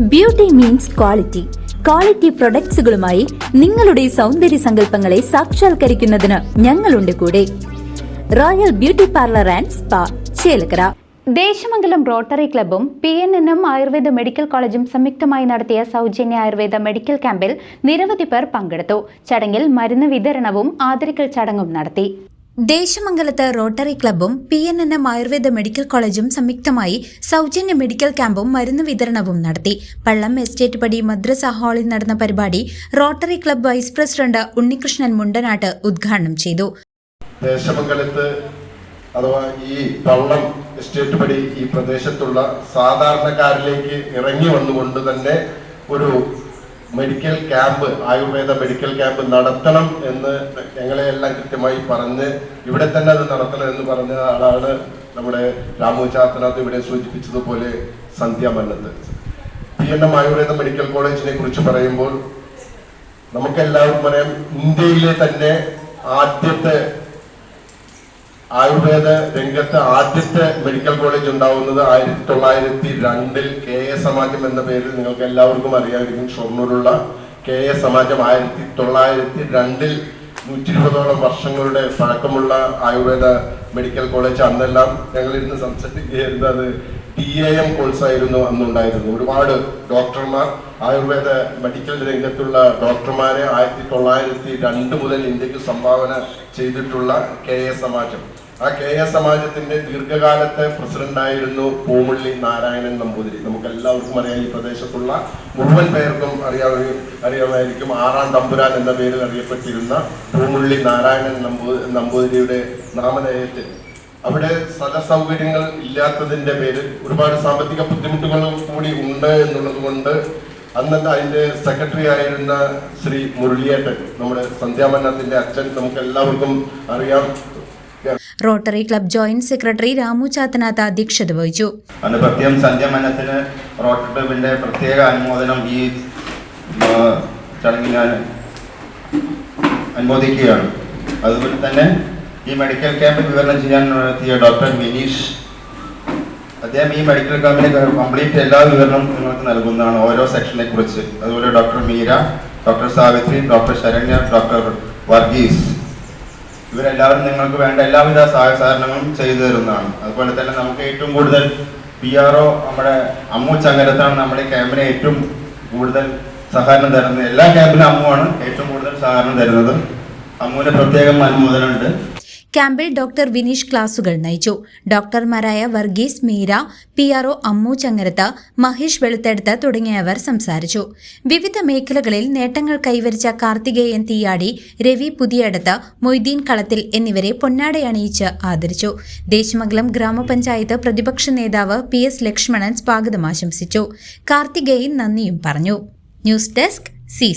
Beauty means quality quality പ്രൊഡക്ട്സുകളുമായി നിങ്ങളുടെ സൗന്ദര്യ സങ്കല്പങ്ങളെ സാക്ഷാത്കരിക്കുന്നതിന് ഞങ്ങളുണ്ട് കൂടെ. Royal beauty parlour and spa Chelakkara. Desamangalam rotary ക്ലബും P N N M Ayurveda medical കോളേജും സംയുക്തമായി നടത്തിയ സൗജന്യ ആയുർവേദ മെഡിക്കൽ ക്യാമ്പിൽ നിരവധി പേർ പങ്കെടുത്തു. ചടങ്ങിൽ മരുന്ന് വിതരണവും ആദരിക്കൽ ചടങ്ങും നടത്തി. ദേശമംഗലത്ത് rotary ക്ലബ്ബും P N N M Ayurveda medical കോളേജും സംയുക്തമായി സൗജന്യ മെഡിക്കൽ ക്യാമ്പും മരുന്ന് വിതരണവും നടത്തി. പള്ളം എസ്റ്റേറ്റ് പടി മദ്രസ ഹാളിൽ നടന്ന പരിപാടി rotary club vice president Unnikrishnan Mundanatt ഉദ്ഘാടനം ചെയ്തു. ദേശമംഗലത്ത് അഥവാ ഈ പള്ളം എസ്റ്റേറ്റ് പടി ഈ പ്രദേശത്തുള്ള സാധാരണക്കാരിലേക്ക് ഇറങ്ങി വന്നുകൊണ്ട് തന്നെ ഒരു medical camp Ayurveda medical camp നടത്തണം എന്ന് ഞങ്ങളെ എല്ലാം കൃത്യമായി പറഞ്ഞ് ഇവിടെ തന്നെ അത് നടത്തണം എന്ന് പറഞ്ഞ ആളാണ് നമ്മുടെ രാമു ചാത്തനാഥ് ഇവിടെ സൂചിപ്പിച്ചതുപോലെ Sandhya Mannath P N M Ayurveda medical കോളേജിനെ കുറിച്ച് പറയുമ്പോൾ നമുക്കെല്ലാവർക്കും പറയാം ഇന്ത്യയിലെ തന്നെ ആദ്യത്തെ ആയുർവേദ രംഗത്ത് ആദ്യത്തെ മെഡിക്കൽ കോളേജ് ഉണ്ടാവുന്നത് ആയിരത്തി തൊള്ളായിരത്തി രണ്ടിൽ കെ എ സമാജം എന്ന പേരിൽ നിങ്ങൾക്ക് എല്ലാവർക്കും അറിയാമായിരിക്കും. ഷൊർണൂരുള്ള കെ എ സമാജം ആയിരത്തി തൊള്ളായിരത്തി രണ്ടിൽ നൂറ്റി ഇരുപതോളം വർഷങ്ങളുടെ പഴക്കമുള്ള ആയുർവേദ മെഡിക്കൽ കോളേജ് അന്നെല്ലാം ഞങ്ങളിരുന്ന് സംസാരിക്കുകയായിരുന്നു. അത് ടി എ എം കോഴ്സ് ആയിരുന്നു അന്നുണ്ടായിരുന്നു ഒരുപാട് ഡോക്ടർമാർ ആയുർവേദ മെഡിക്കൽ രംഗത്തുള്ള ഡോക്ടർമാരെ ആയിരത്തി തൊള്ളായിരത്തി രണ്ട് മുതൽ ഇന്ത്യയ്ക്ക് സംഭാവന ചെയ്തിട്ടുള്ള കെ എ സമാജം. ആ കെ എ സമാജത്തിന്റെ ദീർഘകാലത്തെ പ്രസിഡന്റായിരുന്നു പൂമുള്ളി നാരായണൻ നമ്പൂതിരി. നമുക്ക് എല്ലാവർക്കും അറിയാം ഈ പ്രദേശത്തുള്ള മുഴുവൻ പേർക്കും അറിയാവുന്ന അറിയാമായിരിക്കും ആറാം തമ്പുരാൻ എന്ന പേരിൽ അറിയപ്പെട്ടിരുന്ന പൂമുള്ളി നാരായണൻ നമ്പൂ നമ്പൂതിരിയുടെ നാമധേയത്തിൽ. അവിടെ സ്ഥല സൗകര്യങ്ങൾ ഇല്ലാത്തതിന്റെ പേരിൽ ഒരുപാട് സാമ്പത്തിക ബുദ്ധിമുട്ടുകളും കൂടി ഉണ്ട് എന്നുള്ളത് കൊണ്ട് അന്നത്തെ അതിന്റെ സെക്രട്ടറി ആയിരുന്ന ശ്രീ മുരളിയേട്ടൻ നമ്മുടെ സന്ധ്യാമന്നത്തിന്റെ അച്ഛൻ നമുക്ക് എല്ലാവർക്കും അറിയാം. Rotary club joint secretary Ramu Chathanath അധ്യക്ഷത വഹിച്ചു. അന്ന് പ്രത്യേകം സന്ധ്യാമരണത്തിന് റോട്ടറി ക്ലബിന്റെ പ്രത്യേക അനുമോദനം ഈ ചടങ്ങിൽ ഞാൻ അനുമോദിക്കുകയാണ്. അതുപോലെ തന്നെ ഈ മെഡിക്കൽ ക്യാമ്പ് വിവരണം ചെയ്യാൻ എത്തിയ ഡോക്ടർ മിനീഷ് അദ്ദേഹം ഈ മെഡിക്കൽ ക്യാമ്പിലെ കംപ്ലീറ്റ് എല്ലാ വിവരണവും നിങ്ങൾക്ക് നൽകുന്നതാണ് ഓരോ സെക്ഷനെ കുറിച്ച്. അതുപോലെ doctor Meera doctor Savithri doctor Saranya doctor Varghese. ഇവരെല്ലാവരും നിങ്ങൾക്ക് വേണ്ട എല്ലാവിധ സഹായ സഹകരണങ്ങളും ചെയ്തു തരുന്നതാണ്. അതുപോലെ തന്നെ നമുക്ക് ഏറ്റവും കൂടുതൽ പി ആർ ഒ നമ്മുടെ അമ്മു ചങ്ങരത്താണ് നമ്മുടെ ക്യാമ്പിന് ഏറ്റവും കൂടുതൽ സഹകരണം തരുന്നത്. എല്ലാ ക്യാമ്പിലും അമ്മുവാണ് ഏറ്റവും കൂടുതൽ സഹകരണം തരുന്നത്. അമ്മുവിന് പ്രത്യേകം അനുമോദനമുണ്ട് ക്യാമ്പിൽ ഡോക്ടർ വിനീഷ് ക്ലാസുകൾ നയിച്ചു. ഡോക്ടർമാരായ Varghese Meera P R O Ammu Changarath Mahesh Veluthedath തുടങ്ങിയവർ സംസാരിച്ചു. വിവിധ മേഖലകളിൽ നേട്ടങ്ങൾ കൈവരിച്ച കാർത്തികേയൻ തീയാടി രവി പുതിയടത്ത് മൊയ്തീൻ കളത്തിൽ എന്നിവരെ പൊന്നാടയണിയിച്ച് ആദരിച്ചു. ദേശമംഗലം ഗ്രാമപഞ്ചായത്ത് പ്രതിപക്ഷ നേതാവ് പി എസ് ലക്ഷ്മണൻ സ്വാഗതം ആശംസിച്ചു. കാർത്തികേയൻ നന്ദിയും പറഞ്ഞു. News desk C